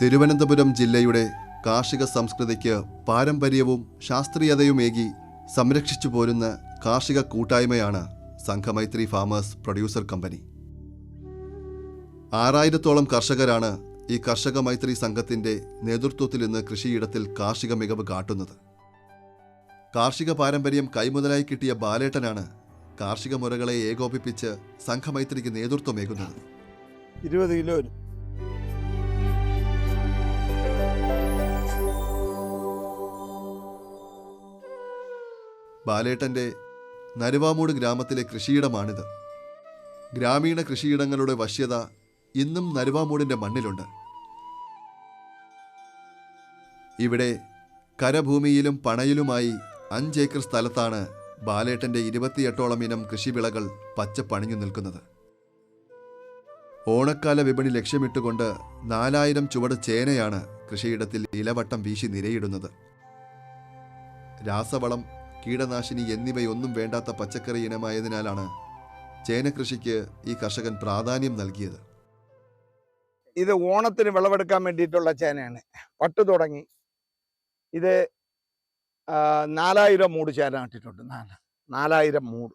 തിരുവനന്തപുരം ജില്ലയുടെ കാർഷിക സംസ്കൃതിക്ക് പാരമ്പര്യവും ശാസ്ത്രീയതയുമേകി സംരക്ഷിച്ചു പോരുന്ന കാർഷിക കൂട്ടായ്മയാണ് സംഘമൈത്രി ഫാമേഴ്സ് പ്രൊഡ്യൂസർ കമ്പനി. ആറായിരത്തോളം കർഷകരാണ് ഈ കർഷക മൈത്രി സംഘത്തിന്റെ നേതൃത്വത്തിൽ ഇന്ന് കൃഷിയിടത്തിൽ കാർഷിക മികവ് കാട്ടുന്നത്. കാർഷിക പാരമ്പര്യം കൈമുതലായി കിട്ടിയ ബാലേട്ടനാണ് കാർഷിക മുറകളെ ഏകോപിപ്പിച്ച് സംഘമൈത്രിക്ക് നേതൃത്വമേകുന്നത്. ഇരുപത് കിലോ വരും ബാലേട്ടന്റെ നരുവാമൂട് ഗ്രാമത്തിലെ കൃഷിയിടമാണിത്. ഗ്രാമീണ കൃഷിയിടങ്ങളുടെ വശ്യത ഇന്നും നരുവാമൂടിന്റെ മണ്ണിലുണ്ട്. ഇവിടെ കരഭൂമിയിലും പണയിലുമായി അഞ്ചേക്കർ സ്ഥലത്താണ് ബാലേട്ടന്റെ ഇരുപത്തിയെട്ടോളം ഇനം കൃഷിവിളകൾ പച്ചപ്പണിഞ്ഞു നിൽക്കുന്നത്. ഓണക്കാല വിപണി ലക്ഷ്യമിട്ടുകൊണ്ട് നാലായിരം ചുവട് ചേനയാണ് കൃഷിയിടത്തിൽ ഇലവട്ടം വീശി നിരയിടുന്നത്. രാസവളം കീടനാശിനി എന്നിവയൊന്നും വേണ്ടാത്ത പച്ചക്കറി ഇനമായതിനാലാണ് ചേനകൃഷിക്ക് ഈ കർഷകൻ പ്രാധാന്യം നൽകിയത്. ഇത് ഓണത്തിന് വിളവെടുക്കാൻ വേണ്ടിയിട്ടുള്ള ചേനയാണ്. പട്ടു തുടങ്ങി. ഇത് നാലായിരം മൂട് ചേന നട്ടിട്ടുണ്ട്. നാല് നാലായിരം മൂട്.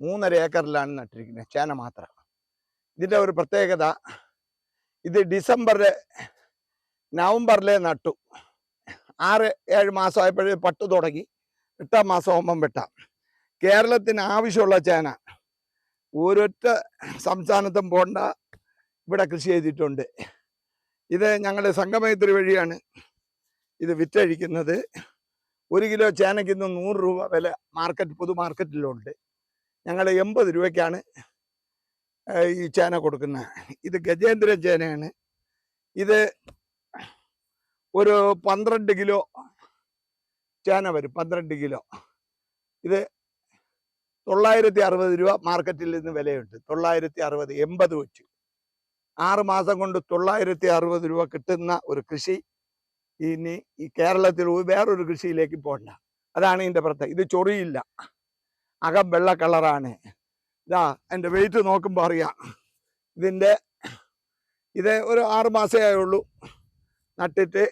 മൂന്നര ഏക്കറിലാണ് നട്ടിരിക്കുന്നത്. ചേന മാത്രം. ഇതിന്റെ ഒരു പ്രത്യേകത ഇത് ഡിസംബറിൽ നവംബറിലെ നട്ടു. ആറ് ഏഴ് മാസമായപ്പോഴേ പട്ടു തുടങ്ങി. എട്ടാം മാസം ആകുമ്പം വെട്ടാം. കേരളത്തിന് ആവശ്യമുള്ള ചേന. ഒരൊറ്റ സംസ്ഥാനത്തും പോണ്ട. ഇവിടെ കൃഷി ചെയ്തിട്ടുണ്ട്. ഇത് ഞങ്ങളുടെ സംഗമയത്രി വഴിയാണ് ഇത് വിറ്റഴിക്കുന്നത്. ഒരു കിലോ ചേനയ്ക്ക് ഇന്ന് നൂറ് രൂപ വില മാർക്കറ്റ് പൊതു മാർക്കറ്റിലുണ്ട് ഞങ്ങൾ എൺപത് രൂപയ്ക്കാണ് ഈ ചേന കൊടുക്കുന്നത്. ഇത് ഗജേന്ദ്രൻ ചേനയാണ്. ഇത് ഒരു പന്ത്രണ്ട് കിലോ ചേന വരും പന്ത്രണ്ട് കിലോ. ഇത് തൊള്ളായിരത്തി അറുപത് രൂപ മാർക്കറ്റിൽ നിന്ന് വിലയുണ്ട്. തൊള്ളായിരത്തി അറുപത് എൺപത് വെച്ച്. ആറ് മാസം കൊണ്ട് തൊള്ളായിരത്തി അറുപത് രൂപ കിട്ടുന്ന ഒരു കൃഷി ഇനി ഈ കേരളത്തിൽ വേറൊരു കൃഷിയിലേക്ക് പോകണ്ട അതാണ് ഇതിന്റെ പ്രത്യേകത. ഇത് ചൊറിയില്ല. അകം വെള്ള കളറാണ്. ഇതാ എന്റെ വെയിറ്റ് നോക്കുമ്പോൾ അറിയാം. ഇതിന്റെ ഇത് ഒരു ആറ് മാസമേ ആയുള്ളൂ. നട്ടിട്ട്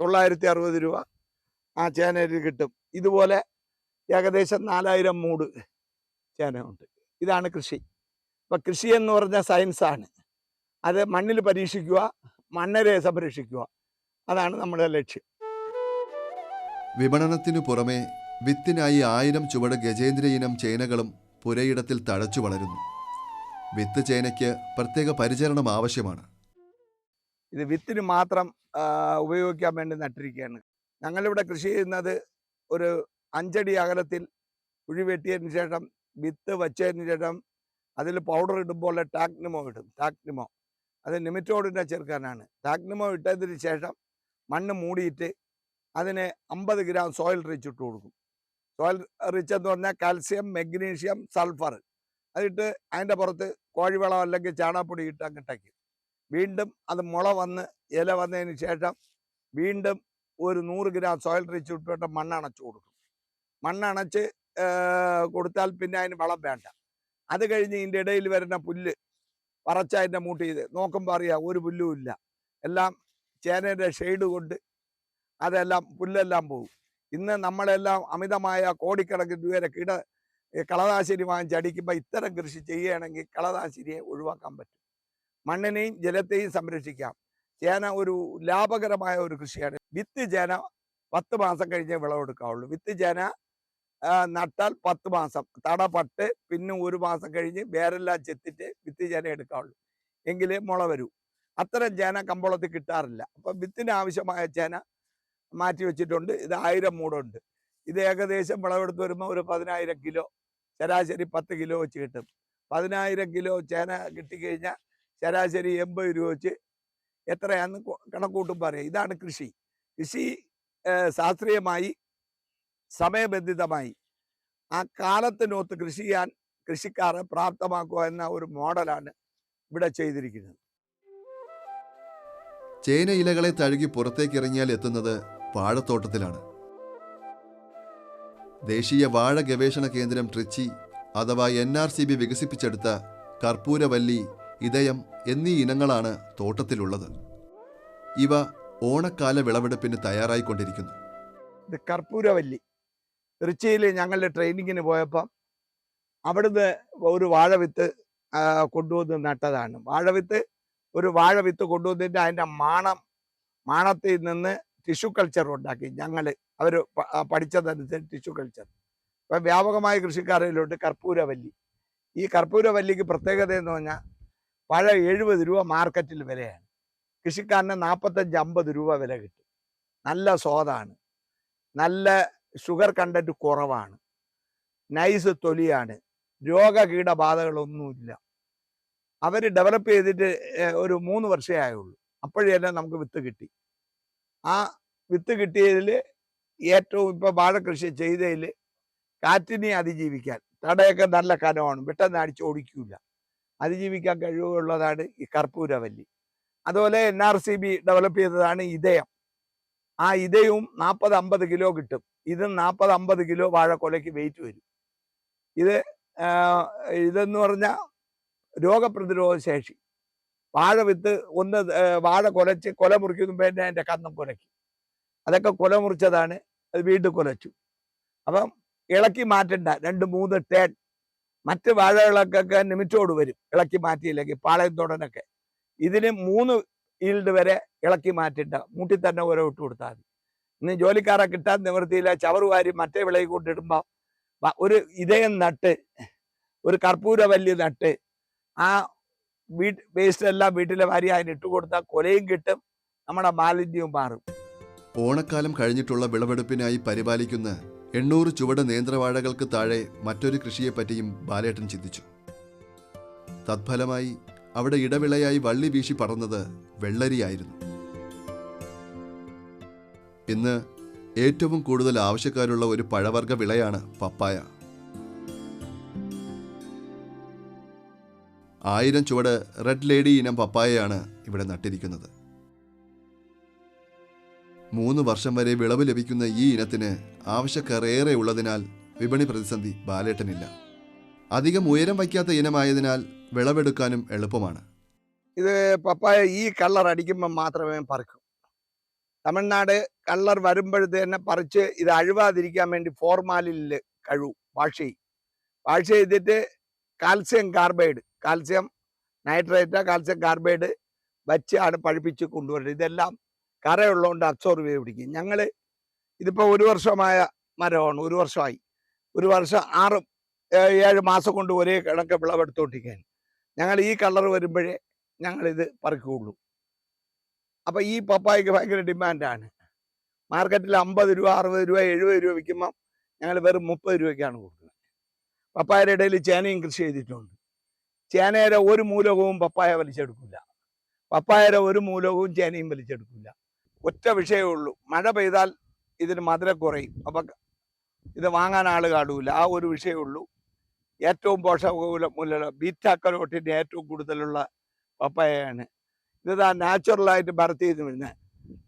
തൊള്ളായിരത്തി അറുപത് രൂപ ആ ചേനയിൽ കിട്ടും. ഇതുപോലെ ഏകദേശം നാലായിരം മൂട് ചേനയുണ്ട് ഇതാണ് കൃഷി. ഇപ്പം കൃഷി എന്ന് പറഞ്ഞ സയൻസാണ് അത് മണ്ണിൽ പരീക്ഷിക്കുക മണ്ണരെ സംരക്ഷിക്കുക. അതാണ് നമ്മുടെ ലക്ഷ്യം. വിപണനത്തിനു പുറമെ വിത്തിനായി ആയിരം ചുവട് ഗജേന്ദ്ര ഇനം ചേനകളും പുരയിടത്തിൽ തഴച്ചു വളരുന്നു. വിത്ത് ചേനയ്ക്ക് പ്രത്യേക പരിചരണം ആവശ്യമാണ്. ഇത് വിത്തിന് മാത്രം ഉപയോഗിക്കാൻ വേണ്ടി നട്ടിരിക്കുകയാണ്. ഞങ്ങളിവിടെ കൃഷി ചെയ്യുന്നത് ഒരു അഞ്ചടി അകലത്തിൽ കുഴി വെട്ടിയതിന് ശേഷം വിത്ത് വച്ചതിന് ശേഷം അതിൽ പൗഡർ ഇടുമ്പോൾ ടാക്നിമോ ഇടും. ടാക്നിമോ അത് നിമിറ്റോടിന്റെ ചേർക്കാനാണ് ടാക്നിമോ ഇട്ടതിന് ശേഷം മണ്ണ് മൂടിയിട്ട് അതിന് അമ്പത് ഗ്രാം സോയിൽ റിച്ച് ഇട്ട് കൊടുക്കും. സോയിൽ റിച്ച് എന്ന് പറഞ്ഞാൽ കാൽസ്യം മെഗ്നീഷ്യം സൾഫർ അതിട്ട് അതിന്റെ പുറത്ത് കോഴിവളം അല്ലെങ്കിൽ ചാണാപ്പൊടി ഇട്ട് അങ്ങോട്ടേക്ക് വീണ്ടും അത് മുള വന്ന് ഇല വന്നതിന് ശേഷം വീണ്ടും ഒരു നൂറ് ഗ്രാം സോയിൽ റിച്ച് ഇട്ടിട്ട് മണ്ണണച്ചു കൊടുക്കും. മണ്ണണച്ച് കൊടുത്താൽ പിന്നെ അതിന് വളം വേണ്ട. അത് കഴിഞ്ഞ് ഇതിന്റെ ഇടയിൽ വരുന്ന പുല്ല് പറച്ച അതിന്റെ മൂട്ടി ഇത് നോക്കുമ്പോൾ അറിയാം ഒരു പുല്ലും ഇല്ല. എല്ലാം ചേനയുടെ ഷെയ്ഡ് കൊണ്ട് അതെല്ലാം പുല്ലെല്ലാം പോകും ഇന്ന് നമ്മളെല്ലാം അമിതമായ കോടിക്കണക്കിന് രൂപയുടെ കീട ഈ വാങ്ങിച്ച് അടിക്കുമ്പോൾ ഇത്തരം കൃഷി ചെയ്യുകയാണെങ്കിൽ കളനാശിനിയെ ഒഴിവാക്കാൻ പറ്റും. മണ്ണിനെയും ജലത്തെയും സംരക്ഷിക്കാം. ചേന ഒരു ലാഭകരമായ ഒരു കൃഷിയാണ്. വിത്ത് ചേന പത്ത് മാസം കഴിഞ്ഞേ വിളവെടുക്കാവുള്ളൂ. വിത്ത് ചേന നട്ടാൽ പത്ത് മാസം. തട പട്ട് പിന്നെ ഒരു മാസം കഴിഞ്ഞ് വേരെല്ലാം ചെത്തിട്ട് വിത്ത് ചേന എടുക്കാവുള്ളൂ. എങ്കിലേ മുള വരൂ. അത്തരം ചേന കമ്പോളത്തിൽ കിട്ടാറില്ല. അപ്പം വിത്തിന് ആവശ്യമായ ചേന മാറ്റി വെച്ചിട്ടുണ്ട്. ഇത് ആയിരം മൂടുണ്ട്. ഇത് ഏകദേശം വിളവെടുത്ത് വരുമ്പോൾ ഒരു പതിനായിരം കിലോ ശരാശരി പത്ത് കിലോ വെച്ച് കിട്ടും. പതിനായിരം കിലോ ചേന കിട്ടിക്കഴിഞ്ഞാൽ ശരാശരി എൺപത് രൂപ വെച്ച് എത്രയാണെന്ന് കണക്കൂട്ടും പറയാം ഇതാണ് കൃഷി. കൃഷി ശാസ്ത്രീയമായി സമയബന്ധിതമായി ആ കാലത്തിനൊത്ത് കൃഷി ചെയ്യാൻ കൃഷിക്കാരെ പ്രാപ്തമാക്കുക എന്ന ഒരു മോഡലാണ് ഇവിടെ ചെയ്തിരിക്കുന്നത്. ചേന ഇലകളെ തഴുകി പുറത്തേക്ക് ഇറങ്ങിയാൽ എത്തുന്നത് വാഴത്തോട്ടത്തിലാണ് ദേശീയ വാഴ ഗവേഷണ കേന്ദ്രം ട്രിച്ചി അഥവാ എൻ ആർ സി ബി വികസിപ്പിച്ചെടുത്ത കർപ്പൂരവല്ലി ഇതയം എന്നീ ഇനങ്ങളാണ് തോട്ടത്തിലുള്ളത്. ഇവ ഓണക്കാല വിളവെടുപ്പിന് തയ്യാറായിക്കൊണ്ടിരിക്കുന്നു. ഇത് കർപ്പൂരവല്ലി. തൃച്ചിയിൽ ഞങ്ങളുടെ ട്രെയിനിങ്ങിന് പോയപ്പം അവിടുന്ന് ഒരു വാഴവിത്ത് കൊണ്ടുവന്ന് നട്ടതാണ്. വാഴവിത്ത് ഒരു വാഴവിത്ത് കൊണ്ടുവന്നിട്ട് അതിന്റെ മാണം മാണത്തിൽ നിന്ന് ടിഷ്യൂ കൾച്ചർ ഉണ്ടാക്കി. ഞങ്ങൾ അവർ പഠിച്ചതനുസരിച്ച് ടിഷ്യൂ കൾച്ചർ ഇപ്പം വ്യാപകമായ കൃഷിക്കാരിലുണ്ട് കർപ്പൂരവല്ലി. ഈ കർപ്പൂരവല്ലിക്ക് പ്രത്യേകത എന്ന് പറഞ്ഞാൽ പഴം എഴുപത് രൂപ മാർക്കറ്റിൽ വിലയാണ്. കൃഷിക്കാരന് നാൽപ്പത്തഞ്ച് അമ്പത് രൂപ വില കിട്ടും. നല്ല സ്വാദാണ്. നല്ല ഷുഗർ കണ്ടന്റ് കുറവാണ്. നൈസ് തൊലിയാണ്. രോഗകീടബാധകളൊന്നുമില്ല അവർ ഡെവലപ്പ് ചെയ്തിട്ട് ഒരു മൂന്ന് വർഷമേ ആയുള്ളൂ. അപ്പോഴേ നമുക്ക് വിത്ത് കിട്ടി. ആ വിത്ത് കിട്ടിയതിൽ ഏറ്റവും ഇപ്പോൾ വാഴ കൃഷി ചെയ്തതിൽ കാറ്റിനെ അതിജീവിക്കാൻ തടയൊക്കെ നല്ല കനമാണ്. പെട്ടെന്ന് അടിച്ചോടിക്കൂല അതിജീവിക്കാൻ കഴിവുള്ളതാണ് ഈ കർപ്പൂരവല്ലി. അതുപോലെ N R C B develop ചെയ്തതാണ് ഇതയം ആ ഇതയും നാൽപ്പത് അമ്പത് കിലോ കിട്ടും. ഇത് നാൽപ്പത് അമ്പത് കിലോ വാഴക്കൊലയ്ക്ക് വെയിറ്റ് വരും. ഇത് ഇതെന്ന് പറഞ്ഞാൽ രോഗപ്രതിരോധ ശേഷി. വാഴ വിത്ത് ഒന്ന് വാഴ കൊലച്ച് കൊല മുറിക്കുന്ന പിന്നെ അതിന്റെ കന്നം കൊലയ്ക്കും. അതൊക്കെ കൊല മുറിച്ചതാണ് അത് വീണ്ടും കൊലച്ചു. അപ്പം ഇളക്കി മാറ്റണ്ട രണ്ട് മൂന്ന് ടേൺ മറ്റ് വാഴകളൊക്കെ നിമിറ്റോട് വരും ഇളക്കി മാറ്റിയില്ലെങ്കിൽ പാളയം തൊടനൊക്കെ. ഇതിന് മൂന്ന് ഈൽഡ് വരെ ഇളക്കി മാറ്റിട്ട മൂട്ടി തന്നെ ഓരോ ഇട്ട് കൊടുത്താൽ മതി. ഇന്ന് ജോലിക്കാരെ കിട്ടാൻ നിവൃത്തിയില്ല ചവറുവാരി മറ്റേ വിളയിൽ കൊണ്ടിടുമ്പോൾ ഒരു ഇതയം നട്ട് ഒരു കർപ്പൂരവല്ലി നട്ട് ആ വീട്ട് വേസ്റ്റ് എല്ലാം വീട്ടിലെ വാരി അതിന് ഇട്ട് കൊടുത്താൽ കൊലയും കിട്ടും നമ്മുടെ മാലിന്യവും മാറും. ഓണക്കാലം കഴിഞ്ഞിട്ടുള്ള വിളവെടുപ്പിനായി പരിപാലിക്കുന്ന എണ്ണൂറ് ചുവട് നേന്ത്രവാഴകൾക്ക് താഴെ മറ്റൊരു കൃഷിയെപ്പറ്റിയും ബാലേട്ടൻ ചിന്തിച്ചു. തത്ഫലമായി അവിടെ ഇടവിളയായി വള്ളി വീശി പറന്നത് വെള്ളരിയായിരുന്നു. ഇന്ന് ഏറ്റവും കൂടുതൽ ആവശ്യക്കാരുള്ള ഒരു പഴവർഗ വിളയാണ് പപ്പായ. ആയിരം ചുവട് റെഡ് ലേഡി ഇനം പപ്പായയാണ് ഇവിടെ നട്ടിരിക്കുന്നത്. മൂന്ന് വർഷം വരെ വിളവ് ലഭിക്കുന്ന ഈ ഇനത്തിന് ആവശ്യക്കാർ ഏറെ ഉള്ളതിനാൽ വിപണി പ്രതിസന്ധി ബാലേട്ടനില്ല. അധികം ഉയരം വയ്ക്കാത്ത ഇനമായതിനാൽ വിളവെടുക്കാനും എളുപ്പമാണ്. ഇത് പപ്പായ ഈ കളർ അടിക്കുമ്പോൾ മാത്രമേ പറിക്കൂ. തമിഴ്നാട് കളർ വരുമ്പോഴത്തേനെ പറിച്ച് ഇത് അഴുവാതിരിക്കാൻ വേണ്ടി ഫോർമാലിൽ കഴു വാഷ് ചെയ്യും. വാഷ് ചെയ്തിട്ട് calcium carbide calcium nitrate calcium carbide വച്ചാണ് പഴുപ്പിച്ച് കൊണ്ടുവരുന്നത് ഇതെല്ലാം കറയുള്ളതുകൊണ്ട് അബ്സോർവ് ചെയ്ത് പിടിക്കും. ഞങ്ങൾ ഇതിപ്പോൾ ഒരു വർഷമായ മരമാണ് ഒരു വർഷമായി. ഒരു വർഷം ആറ് ഏഴ് മാസം കൊണ്ട് ഒരേ കണക്ക് വിളവെടുത്തോണ്ടിരിക്കാൻ ഞങ്ങൾ ഈ കളർ വരുമ്പോഴേ ഞങ്ങളിത് പറിക്കുകയുള്ളൂ അപ്പം ഈ പപ്പായക്ക് ഭയങ്കര ഡിമാൻഡാണ്. മാർക്കറ്റിൽ അമ്പത് രൂപ അറുപത് രൂപ എഴുപത് രൂപ വിൽക്കുമ്പം ഞങ്ങൾ വെറും മുപ്പത് രൂപയ്ക്കാണ് കൊടുക്കുന്നത്. പപ്പായയുടെ ഇടയിൽ ചേനയും കൃഷി ചെയ്തിട്ടുണ്ട്. ചേനയുടെ ഒരു മൂലകവും പപ്പായ വലിച്ചെടുക്കില്ല. പപ്പായയുടെ ഒരു മൂലകവും ചേനയും വലിച്ചെടുക്കില്ല. ഒറ്റ വിഷയമേ ഉള്ളൂ. മഴ പെയ്താൽ ഇതിന് മധുര കുറയും. അപ്പം ഇത് വാങ്ങാൻ ആൾ കാടൂല. ആ ഒരു വിഷയമേ ഉള്ളൂ. ഏറ്റവും പോഷകമൂലമുള്ള ബീറ്റ കരോട്ടിന്റെ ഏറ്റവും കൂടുതലുള്ള പപ്പായയാണ്. ഇതാ നാച്ചുറലായിട്ട് ഭർത്തി ചെയ്ത് വരുന്നത്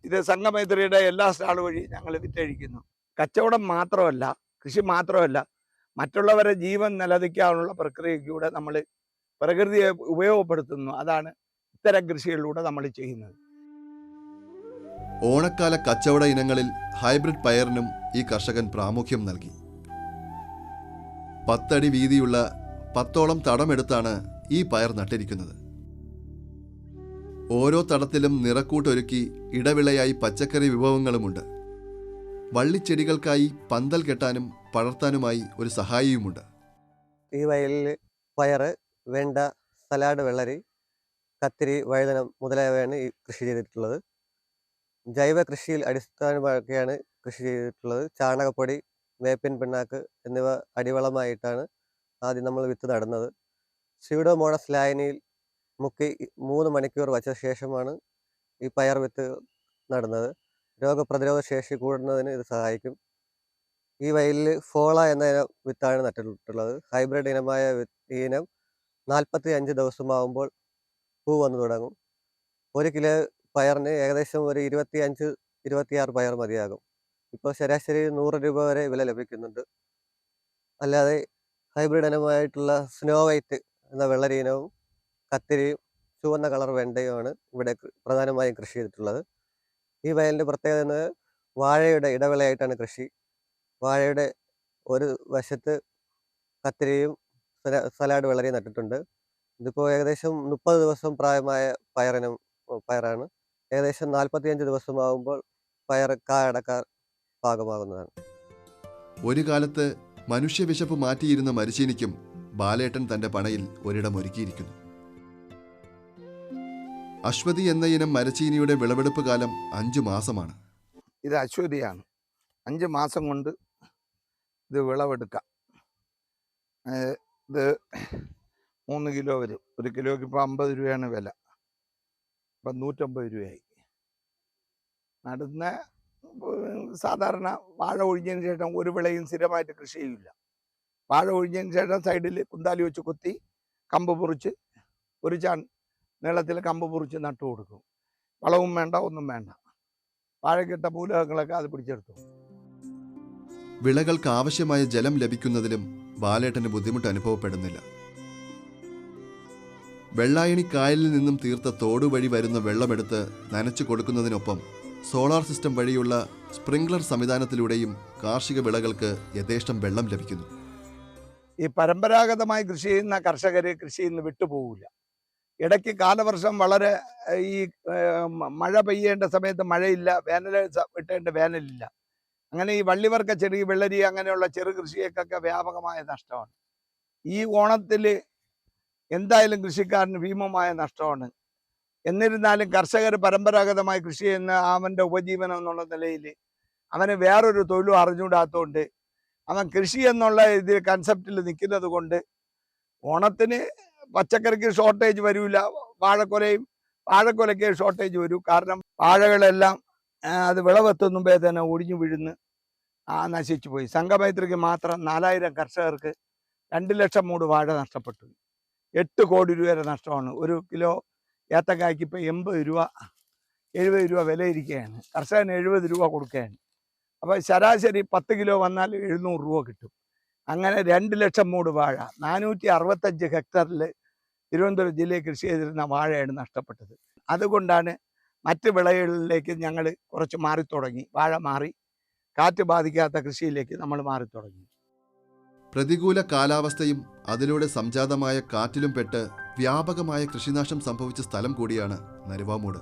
ഇത് സംഘമൈത്രിയുടെ എല്ലാ സ്റ്റാൾ വഴി ഞങ്ങൾ വിറ്റഴിക്കുന്നു. കച്ചവടം മാത്രമല്ല കൃഷി മാത്രമല്ല മറ്റുള്ളവരെ ജീവൻ നിലനിൽക്കാനുള്ള പ്രക്രിയയ്ക്കൂടെ നമ്മൾ പ്രകൃതിയെ ഉപയോഗപ്പെടുത്തുന്നു. അതാണ് ഇത്തരം കൃഷികളിലൂടെ നമ്മൾ ചെയ്യുന്നത്. ഓണക്കാല കച്ചവട ഇനങ്ങളിൽ ഹൈബ്രിഡ് പയറിനും ഈ കർഷകൻ പ്രാമുഖ്യം നൽകി. പത്തടി വീതിയുള്ള പത്തോളം തടമെടുത്താണ് ഈ പയർ നട്ടിരിക്കുന്നത്. ഓരോ തടത്തിലും നിറക്കൂട്ടൊരുക്കി ഇടവിളയായി പച്ചക്കറി വിഭവങ്ങളുമുണ്ട്. വള്ളിച്ചെടികൾക്കായി പന്തൽ കെട്ടാനും പടർത്താനുമായി ഒരു സഹായിയുമുണ്ട്. ഈ വയലിൽ പയറ് വെണ്ട സലാഡ് വെള്ളരി കത്തിരി വഴുതനം മുതലായവയാണ് ഈ കൃഷി ചെയ്തിട്ടുള്ളത്. ജൈവ കൃഷിയിൽ അടിസ്ഥാനമാക്കിയാണ് കൃഷി ചെയ്തിട്ടുള്ളത്. ചാണകപ്പൊടി വേപ്പിൻ പിണ്ണാക്ക് എന്നിവ അടിവളമായിട്ടാണ് ആദ്യം നമ്മൾ വിത്ത് നടുന്നത്. സ്യൂഡോമോണസ് ലായനിയിൽ മുക്കി മൂന്ന് മണിക്കൂർ വച്ച ശേഷമാണ് ഈ പയർ വിത്ത് നടുന്നത്. രോഗപ്രതിരോധ ശേഷി കൂടുന്നതിന് ഇത് സഹായിക്കും. ഈ വയലിൽ ഫോള എന്ന ഇനം വിത്താണ് നട്ടിട്ടുള്ളത്. ഹൈബ്രിഡ് ഇനമായ ഈ ഇനം നാൽപ്പത്തി അഞ്ച് ദിവസമാകുമ്പോൾ പൂ വന്നു തുടങ്ങും. ഒരു കിലോ പയറിന് ഏകദേശം ഒരു ഇരുപത്തി അഞ്ച് ഇരുപത്തിയാറ് പയർ മതിയാകും. ഇപ്പോൾ ശരാശരി നൂറ് രൂപ വരെ വില ലഭിക്കുന്നുണ്ട്. അല്ലാതെ ഹൈബ്രിഡ് ഇനമായിട്ടുള്ള സ്നോ വൈറ്റ് എന്ന വെള്ളരി ഇനവും കത്തിരിയും ചുവന്ന കളർ വെണ്ടയുമാണ് ഇവിടെ പ്രധാനമായും കൃഷി ചെയ്തിട്ടുള്ളത്. ഈ വയലിന്റെ പ്രത്യേകത എന്നത് വാഴയുടെ ഇടവിളയായിട്ടാണ് കൃഷി. വാഴയുടെ ഒരു വശത്ത് കത്തിരിയും സലാഡ് വെള്ളരി നട്ടിട്ടുണ്ട്. ഇതിപ്പോൾ ഏകദേശം മുപ്പത് ദിവസം പ്രായമായ പയറിനും പയറാണ്. ഏകദേശം നാൽപ്പത്തിയഞ്ച് ദിവസമാകുമ്പോൾ പയർ കായടക്കാൻ പാകമാകുന്നതാണ്. ഒരു കാലത്ത് മനുഷ്യവിശപ്പ് മാറ്റിയിരുന്ന മരിശീനിക്കും ബാലേട്ടൻ തന്റെ പണയിൽ ഒരിടം ഒരുക്കിയിരിക്കുന്നു. അശ്വതി എന്ന ഇനം മരച്ചീനിയുടെ വിളവെടുപ്പ് കാലം അഞ്ചു മാസമാണ്. ഇത് അശ്വതിയാണ്. അഞ്ച് മാസം കൊണ്ട് ഇത് വിളവെടുക്കാം. ഇത് മൂന്ന് കിലോ വരും. ഒരു കിലോയ്ക്ക് ഇപ്പോൾ അമ്പത് രൂപയാണ് വില. ഇപ്പം നൂറ്റമ്പത് രൂപയായി. നടുന്ന സാധാരണ വാഴ ഒഴിഞ്ഞതിന് ശേഷം ഒരു വിളയും സ്ഥിരമായിട്ട് കൃഷി ചെയ്യില്ല. വാഴ ഒഴിഞ്ഞതിന് ശേഷം സൈഡിൽ കുന്താലി വെച്ച് കുത്തി കമ്പ് മുറിച്ച് ഒരു ചാൺ നീളത്തിൽ കമ്പ് മുറിച്ച് നട്ടു കൊടുക്കും. വളവും വേണ്ട ഒന്നും വേണ്ട. വാഴക്കിട്ട മൂലകങ്ങളൊക്കെ അത് പിടിച്ചെടുത്തു. വിളകൾക്ക് ആവശ്യമായ ജലം ലഭിക്കുന്നതിലും ബാലേട്ടന് ബുദ്ധിമുട്ട് അനുഭവപ്പെടുന്നില്ല. വെള്ളായണി കായലിൽ നിന്നും തീർത്ത തോടുവഴി വരുന്ന വെള്ളമെടുത്ത് നനച്ചു കൊടുക്കുന്നതിനൊപ്പം സോളാർ സിസ്റ്റം വഴിയുള്ള സ്പ്രിംഗ്ലർ സംവിധാനത്തിലൂടെയും കാർഷിക വിളകൾക്ക് യഥേഷ്ടം വെള്ളം ലഭിക്കുന്നു. ഈ പരമ്പരാഗതമായി കൃഷി ചെയ്യുന്ന കർഷകർ കൃഷിയിൽ നിന്ന് വിട്ടുപോകില്ല ഇടയ്ക്ക് കാലവർഷം വളരെ ഈ മഴ പെയ്യേണ്ട സമയത്ത് മഴയില്ല വേനൽ വിട്ടേണ്ട വേനലില്ല. അങ്ങനെ ഈ വള്ളിവർക്ക ചെടി വെള്ളരി അങ്ങനെയുള്ള ചെറു കൃഷിയൊക്കെ വ്യാപകമായ നഷ്ടമാണ്. ഈ ഓണത്തിൽ എന്തായാലും കൃഷിക്കാരന് ഭീമമായ നഷ്ടമാണ്. എന്നിരുന്നാലും കർഷകർ പരമ്പരാഗതമായി കൃഷി ചെയ്യുന്ന അവന്റെ ഉപജീവനം എന്നുള്ള നിലയിൽ അവന് വേറൊരു തൊഴിലും അറിഞ്ഞുകൂടാത്തതുകൊണ്ട് അവൻ കൃഷി എന്നുള്ള ഇത് കൺസെപ്റ്റിൽ നിൽക്കുന്നത് കൊണ്ട് ഓണത്തിന് പച്ചക്കറിക്ക് ഷോർട്ടേജ് വരില്ല വാഴക്കൊലയും വാഴക്കൊലയ്ക്ക് ഷോർട്ടേജ് വരും. കാരണം വാഴകളെല്ലാം അത് വിളവെത്തുന്നുമ്പേ തന്നെ ഒടിഞ്ഞു വീഴുന്നു. ആ നശിച്ചു പോയി. സംഘമൈത്രിക്ക് മാത്രം നാലായിരം കർഷകർക്ക് രണ്ട് ലക്ഷം മൂട് വാഴ നഷ്ടപ്പെട്ടു. എട്ട് കോടി രൂപ വരെ നഷ്ടമാണ്. ഒരു കിലോ ഏത്തക്കായ്ക്ക് ഇപ്പോൾ എൺപത് രൂപ എഴുപത് രൂപ വില ഇരിക്കുകയാണ് കർഷകന് എഴുപത് രൂപ കൊടുക്കുകയാണ്. അപ്പോൾ ശരാശരി പത്ത് കിലോ വന്നാൽ എഴുന്നൂറ് രൂപ കിട്ടും. അങ്ങനെ രണ്ട് ലക്ഷം മൂട് വാഴ നാനൂറ്റി അറുപത്തഞ്ച് ഹെക്ടറിൽ തിരുവനന്തപുരം ജില്ലയിൽ കൃഷി ചെയ്തിരുന്ന വാഴയാണ് നഷ്ടപ്പെട്ടത്. അതുകൊണ്ടാണ് മറ്റ് വിളകളിലേക്ക് ഞങ്ങൾ കുറച്ച് മാറി തുടങ്ങി വാഴ മാറി കാറ്റ് ബാധിക്കാത്ത കൃഷിയിലേക്ക് നമ്മൾ മാറി തുടങ്ങി പ്രതികൂല കാലാവസ്ഥയും അതിലൂടെ സംജാതമായ കാറ്റിലും പെട്ട് വ്യാപകമായ കൃഷിനാശം സംഭവിച്ച സ്ഥലം കൂടിയാണ് നരുവാമൂട്.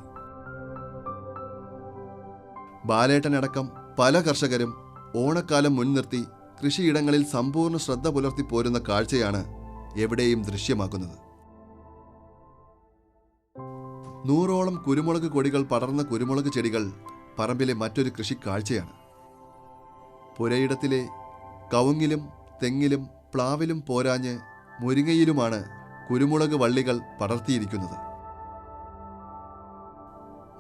ബാലേട്ടനടക്കം പല കർഷകരും ഓണക്കാലം മുൻനിർത്തി കൃഷിയിടങ്ങളിൽ സമ്പൂർണ ശ്രദ്ധ പുലർത്തി പോരുന്ന കാഴ്ചയാണ് എവിടെയും ദൃശ്യമാക്കുന്നത്. നൂറോളം കുരുമുളക് കൊടികൾ പടർന്ന കുരുമുളക് ചെടികൾ പറമ്പിലെ മറ്റൊരു കൃഷി കാഴ്ചയാണ് പുരയിടത്തിലെ കവുങ്ങിലും തെങ്ങിലും പ്ലാവിലും പോരാഞ്ഞ് മുരിങ്ങയിലുമാണ് കുരുമുളക് വള്ളികൾ പടർത്തിയിരിക്കുന്നത്.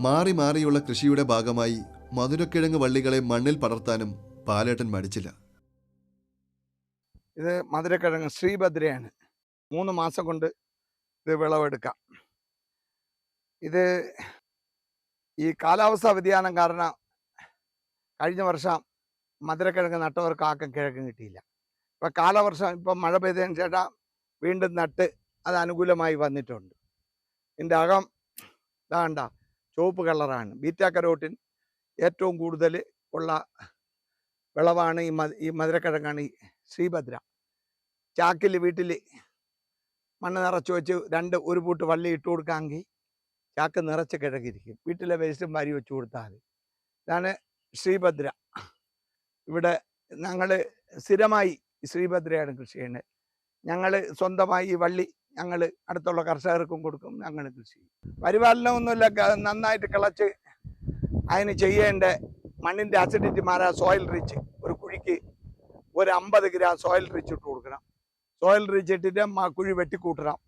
മാറി മാറിയുള്ള കൃഷിയുടെ ഭാഗമായി മധുരക്കിഴങ്ങ് വള്ളികളെ മണ്ണിൽ പടർത്താനും പാലേട്ടൻ മടിച്ചില്ല. ഇത് മധുരക്കിഴങ്ങ് ശ്രീഭദ്രയാണ്. മൂന്ന് മാസം കൊണ്ട് ഇത് വിളവെടുക്കാം. ഇത് ഈ കാലാവസ്ഥാ വ്യതിയാനം കാരണം കഴിഞ്ഞ വർഷം മധുരക്കിഴങ്ങ് നട്ടവർക്ക് ആക്കം കിഴക്കും കിട്ടിയില്ല. ഇപ്പം കാലവർഷം ഇപ്പം മഴ പെയ്തതിന് ശേഷം വീണ്ടും നട്ട് അത് അനുകൂലമായി വന്നിട്ടുണ്ട്. ഇതിന്റെ അകം ഇതാണ്ട ചുവപ്പ് കളറാണ്. ബീറ്റാ കരോട്ടിൻ ഏറ്റവും കൂടുതൽ ഉള്ള വിളവാണ് ഈ മ ഈ മധുരക്കിഴങ്ങാണ് ഈ ശ്രീഭദ്ര. ചാക്കിൽ വീട്ടിൽ മണ്ണ് നിറച്ച് വെച്ച് രണ്ട് ഒരു പൂട്ട് വള്ളി ഇട്ട് കൊടുക്കാമെങ്കിൽ ചാക്ക് നിറച്ച് കിഴക്കിരിക്കും വീട്ടിലെ വേസ്റ്റും വാരി വെച്ച് കൊടുത്താൽ മതി. ഇതാണ് ശ്രീഭദ്ര. ഇവിടെ ഞങ്ങൾ സ്ഥിരമായി ശ്രീഭദ്രയാണ് കൃഷി ചെയ്യുന്നത്. ഞങ്ങൾ സ്വന്തമായി ഈ വള്ളി ഞങ്ങൾ അടുത്തുള്ള കർഷകർക്കും കൊടുക്കും ഞങ്ങൾ കൃഷി ചെയ്യും. പരിപാലനമൊന്നുമില്ല നന്നായിട്ട് കിളച്ച് അതിന് ചെയ്യേണ്ട മണ്ണിന്റെ അസിഡിറ്റി മാറാൻ സോയിൽ റിച്ച് ഒരു കുഴിക്ക് ഒരു അമ്പത് ഗ്രാം സോയിൽ റിച്ച് ഇട്ട് കൊടുക്കണം. സോയിൽ റിച്ച് ഇട്ടിട്ട് കുഴി വെട്ടിക്കൂട്ടണം.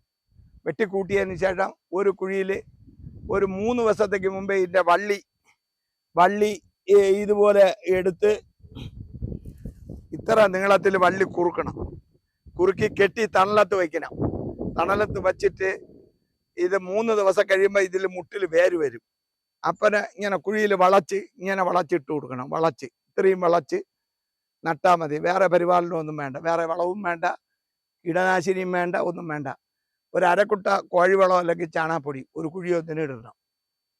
വെട്ടിക്കൂട്ടിയതിന് ശേഷം ഒരു കുഴിയിൽ ഒരു മൂന്ന് ദിവസത്തേക്ക് മുമ്പേ ഇതിന്റെ വള്ളി വള്ളി ഇതുപോലെ എടുത്ത് ഇത്ര നീളത്തിൽ വള്ളി കുറുക്കണം. കുറുക്കി കെട്ടി തണലത്ത് വയ്ക്കണം. തണലത്ത് വച്ചിട്ട് ഇത് മൂന്ന് ദിവസം കഴിയുമ്പോൾ ഇതിൽ മുട്ടിൽ വേര് വരും. അപ്പനെ ഇങ്ങനെ കുഴിയിൽ വളച്ച് ഇങ്ങനെ വളച്ചിട്ട് കൊടുക്കണം. വളച്ച്. ഇത്രയും വളച്ച് നട്ടാൽ മതി. വേറെ പരിപാലനമൊന്നും വേണ്ട. വേറെ വളവും വേണ്ട. കീടനാശിനിയും വേണ്ട. ഒന്നും വേണ്ട. ഒരു അരക്കുട്ട കോഴിവളം അല്ലെങ്കിൽ ചാണാപ്പൊടി ഒരു കുഴിയോ ഒന്നിന് ഇടണം.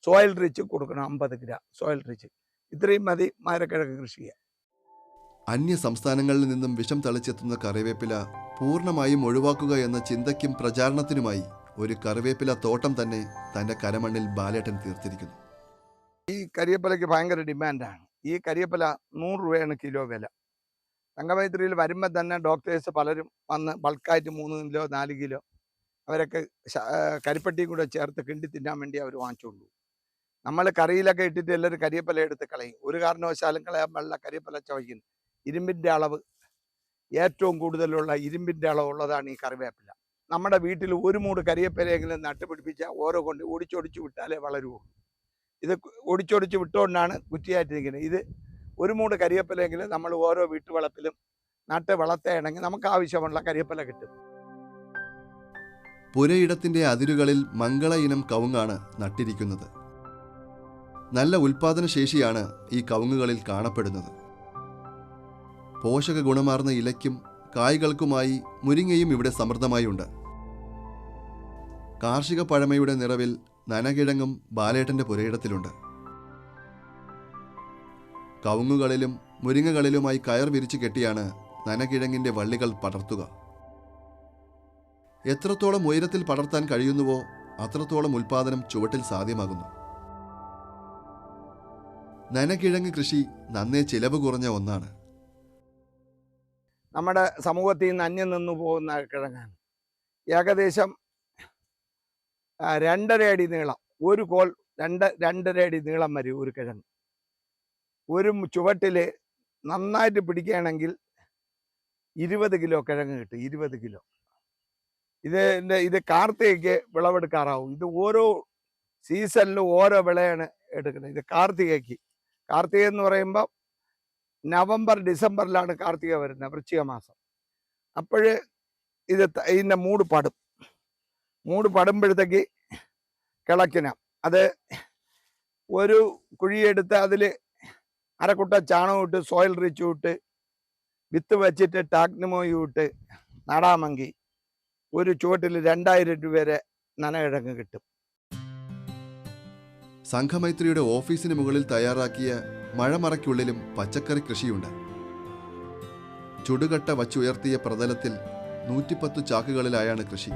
സോയിൽ റിച്ച് കൊടുക്കണം അമ്പത് ഗ്രാം. Soil rich. ഇത്രയും മതി. മരക്കിഴക്ക് കൃഷി ചെയ്യാൻ. അന്യ സംസ്ഥാനങ്ങളിൽ നിന്നും വിഷം തളിച്ചെത്തുന്ന കറിവേപ്പില പൂർണമായും ഒഴിവാക്കുക എന്ന ചിന്തയ്ക്കും പ്രചാരണത്തിനുമായി ഒരു കറിവേപ്പില തോട്ടം തന്നെ തന്റെ കരമണ്ണിൽ ബാലേട്ടൻ തീർത്തിരിക്കുന്നു. ഈ കരിയപ്പലയ്ക്ക് ഭയങ്കര ഡിമാൻഡാണ്. ഈ കരിയപ്പല നൂറ് രൂപയാണ് കിലോ വില. സംഘമൈത്രിയിൽ വരുമ്പോൾ തന്നെ ഡോക്ടേഴ്സ് പലരും വന്ന് ബൾക്കായിട്ട് മൂന്ന് കിലോ നാല് കിലോ അവരൊക്കെ കരിപ്പട്ടിയും കൂടെ ചേർത്ത് കിണ്ടി തിന്നാൻ വേണ്ടി അവർ വാങ്ങിച്ചുള്ളൂ നമ്മൾ കറിയിലൊക്കെ ഇട്ടിട്ട് എല്ലാവരും കരിയപ്പല എടുത്ത് കളയും. ഒരു കാരണവശാലും കളയാൻ പാടില്ല കരിയപ്പല ചവയ്ക്കുന്നു. ഇരുമ്പിന്റെ അളവ് ഏറ്റവും കൂടുതലുള്ള ഇരുമ്പിന്റെ അളവുള്ളതാണ് ഈ കറിവേപ്പില. നമ്മുടെ വീട്ടിൽ ഒരു മൂട് കരിയപ്പലയെങ്കിലും നട്ടുപിടിപ്പിച്ചാൽ ഓരോ കൊണ്ട് ഓടിച്ചോടിച്ച് വിട്ടാലേ വളരുള്ളൂ ഇത് ഒടിച്ചൊടിച്ച് വിട്ടുകൊണ്ടാണ് കുറ്റിയായിട്ടിരിക്കുന്നത്. ഇത് ഒരു മൂട് കരിയപ്പലെങ്കിലും നമ്മൾ ഓരോ വീട്ടുവളപ്പിലും നട്ട് വളർത്തുകയാണെങ്കിൽ നമുക്ക് ആവശ്യമുള്ള കരിയപ്പല കിട്ടും. പുരയിടത്തിന്റെ അതിരുകളിൽ മംഗള ഇനം കവുങ്ങാണ് നട്ടിരിക്കുന്നത്. നല്ല ഉൽപാദനശേഷിയാണ് ഈ കവുങ്ങുകളിൽ കാണപ്പെടുന്നത്. പോഷക ഗുണമാർന്ന ഇലയ്ക്കും കായ്കൾക്കുമായി മുരിങ്ങയും ഇവിടെ സമൃദ്ധമായി ഉണ്ട് കാർഷിക പഴമയുടെ നിറവിൽ നനകിഴങ്ങും ബാലേട്ടന്റെ പുരയിടത്തിലുണ്ട്. കവുങ്ങുകളിലും മുരിങ്ങകളിലുമായി കയർ വിരിച്ചു കെട്ടിയാണ് നനകിഴങ്ങിന്റെ വള്ളികൾ പടർത്തുക. എത്രത്തോളം ഉയരത്തിൽ പടർത്താൻ കഴിയുന്നുവോ അത്രത്തോളം ഉൽപാദനം ചുവട്ടിൽ സാധ്യമാകുന്നു. നനകിഴങ്ങ് കൃഷി നന്നേ ചിലവ് കുറഞ്ഞ ഒന്നാണ്. നമ്മുടെ സമൂഹത്തിൽ നിന്ന് അന്യം നിന്നു പോകുന്ന കിഴങ്ങാണ്. ഏകദേശം രണ്ടര അടി നീളം. ഒരു കോൾ രണ്ട് രണ്ടര അടി നീളം വരും ഒരു കിഴങ്ങ്. ഒരു ചുവട്ടിൽ നന്നായിട്ട് പിടിക്കുകയാണെങ്കിൽ ഇരുപത് കിലോ കിഴങ്ങ് കിട്ടും ഇരുപത് കിലോ. ഇതിന്റെ ഇത് കാർത്തികയ്ക്ക് വിളവെടുക്കാറാവും. ഇത് ഓരോ സീസണിലും ഓരോ വിളയാണ് എടുക്കുന്നത്. ഇത് കാർത്തികയ്ക്ക്. കാർത്തിക എന്ന് പറയുമ്പോൾ നവംബർ ഡിസംബറിലാണ് കാർത്തിക വരുന്നത് വൃശ്ചിക മാസം. അപ്പോഴ് ഇത് ഇതിന്റെ മൂട് പടും. മൂട് പടുമ്പോഴത്തേക്ക് കിളക്കിനാം അത് ഒരു കുഴിയെടുത്ത് അതിൽ അരക്കുട്ട ചാണകം ഇട്ട് സോയിൽ റിച്ച് ഇട്ട് വിത്ത് വെച്ചിട്ട് ടാക്നിമോയും ഇട്ട് നടാമെങ്കിൽ ഒരു ചുവട്ടിൽ രണ്ടായിരം രൂപ വരെ നനകിഴങ്ങ് കിട്ടും. സംഘമൈത്രിയുടെ ഓഫീസിന് മുകളിൽ തയ്യാറാക്കിയ മഴമറയ്ക്കുള്ളിലും പച്ചക്കറി കൃഷിയുണ്ട്. ചുടുകട്ട വച്ചുയർത്തിയ പ്രതലത്തിൽ നൂറ്റിപ്പത്ത് ചാക്കുകളിലായാണ് കൃഷി.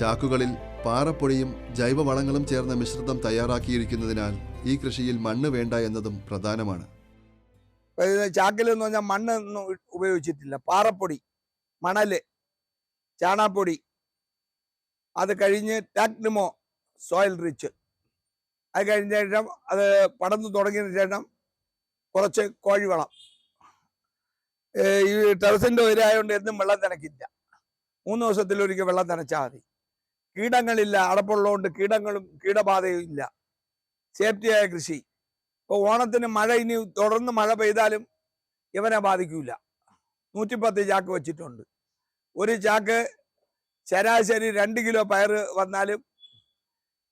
ചാക്കുകളിൽ പാറപ്പൊടിയും ജൈവവളങ്ങളും ചേർന്ന മിശ്രിതം തയ്യാറാക്കിയിരിക്കുന്നതിനാൽ ഈ കൃഷിയിൽ മണ്ണ് വേണ്ട എന്നതും പ്രധാനമാണ്. ചാക്കിൽ എന്ന് പറഞ്ഞാൽ മണ്ണൊന്നും ഉപയോഗിച്ചിട്ടില്ല. പാറപ്പൊടി മണൽ ചാണാപ്പൊടി അത് കഴിഞ്ഞ് ടാക്നിമോ സോയിൽ റിച്ച്. അത് കഴിഞ്ഞ ശേഷം അത് പടന്നു തുടങ്ങിയതിന് ശേഷം കുറച്ച് കോഴി വളം. ഈ ടെറസിന്റെ ഉയരായതുകൊണ്ട് എന്നും വെള്ളം നനയ്ക്കില്ല. മൂന്ന് ദിവസത്തിലൊരിക്കൽ വെള്ളം നനച്ചാൽ മതി. കീടങ്ങളില്ല അടപ്പുള്ളതുകൊണ്ട് കീടങ്ങളും കീടബാധയും ഇല്ല. സേഫ്റ്റിയായ കൃഷി. ഇപ്പോൾ ഓണത്തിന് മഴ ഇനി തുടർന്ന് മഴ പെയ്താലും ഇവനെ ബാധിക്കൂല. നൂറ്റിപ്പത്ത് ചാക്ക് വെച്ചിട്ടുണ്ട്. ഒരു ചാക്ക് ശരാശരി രണ്ട് കിലോ പയർ വന്നാലും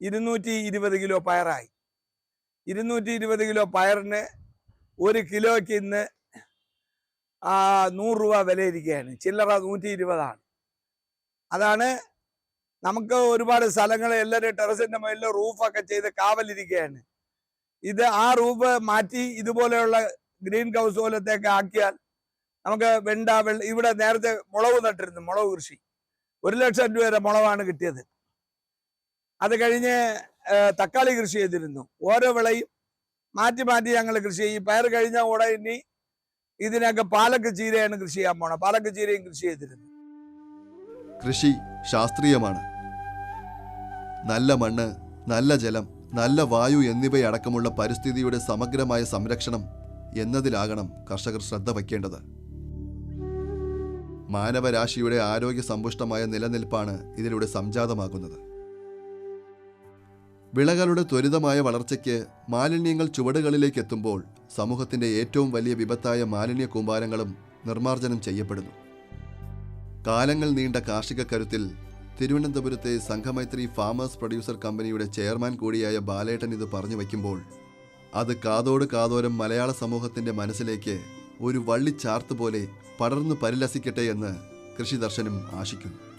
ഇരുന്നൂറ്റി ഇരുപത് കിലോ പയറായി. ഇരുന്നൂറ്റി ഇരുപത് കിലോ പയറിന് ഒരു കിലോയ്ക്ക് ഇന്ന് നൂറ് രൂപ വിലയിരിക്കുകയാണ്. ചില്ലറ നൂറ്റി ഇരുപതാണ് അതാണ് നമുക്ക് ഒരുപാട് സ്ഥലങ്ങൾ എല്ലാവരും ടെറസിന്റെ മുകളിൽ റൂഫൊക്കെ ചെയ്ത് കാവലിരിക്കുകയാണ്. ഇത് ആ റൂഫ് മാറ്റി ഇതുപോലെയുള്ള ഗ്രീൻ ഹൗസ് പോലത്തേക്ക് ആക്കിയാൽ നമുക്ക് വെണ്ട വെള്ള ഇവിടെ നേരത്തെ മുളക് നട്ടിരുന്നു മുളക് കൃഷി. ഒരു ലക്ഷം രൂപ വരെ മുളകാണ് കിട്ടിയത്. അത് കഴിഞ്ഞ് തക്കാളി കൃഷി ചെയ്തിരുന്നു. ഓരോ വിളയും മാറ്റി മാറ്റി ഞങ്ങൾ കൃഷി ചെയ്യും. പയർ കഴിഞ്ഞ കൂടെ ഇനി ഇതിനൊക്കെ പാലക്ക് ചീരയാണ് കൃഷി ചെയ്യാൻ പോണത്. പാലക്ക് ചീരയും കൃഷി ചെയ്തിരുന്നു. കൃഷി ശാസ്ത്രീയമാണ്. നല്ല മണ്ണ് നല്ല ജലം നല്ല വായു എന്നിവയടക്കമുള്ള പരിസ്ഥിതിയുടെ സമഗ്രമായ സംരക്ഷണം എന്നതിലാകണം കർഷകർ ശ്രദ്ധ വയ്ക്കേണ്ടത്. മാനവരാശിയുടെ ആരോഗ്യ സമ്പുഷ്ടമായ നിലനിൽപ്പാണ് ഇതിലൂടെ സംജാതമാകുന്നത്. വിളകളുടെ ത്വരിതമായ വളർച്ചയ്ക്ക് മാലിന്യങ്ങൾ ചുവടുകളിലേക്ക് എത്തുമ്പോൾ സമൂഹത്തിന്റെ ഏറ്റവും വലിയ വിപത്തായ മാലിന്യ കൂമ്പാരങ്ങളും നിർമ്മാർജനം ചെയ്യപ്പെടുന്നു. കാലങ്ങൾ നീണ്ട കാർഷിക കരുത്തിൽ തിരുവനന്തപുരത്തെ സംഘമൈത്രി ഫാമേഴ്സ് പ്രൊഡ്യൂസർ കമ്പനിയുടെ ചെയർമാൻ കൂടിയായ ബാലേട്ടൻ ഇത് പറഞ്ഞു വയ്ക്കുമ്പോൾ അത് കാതോട് കാതോരം മലയാള സമൂഹത്തിന്റെ മനസ്സിലേക്ക് ഒരു വള്ളിച്ചാർത്ത് പോലെ പടർന്നു പരിലസിക്കട്ടെ എന്ന് കൃഷിദർശനം ആശിക്കുന്നു.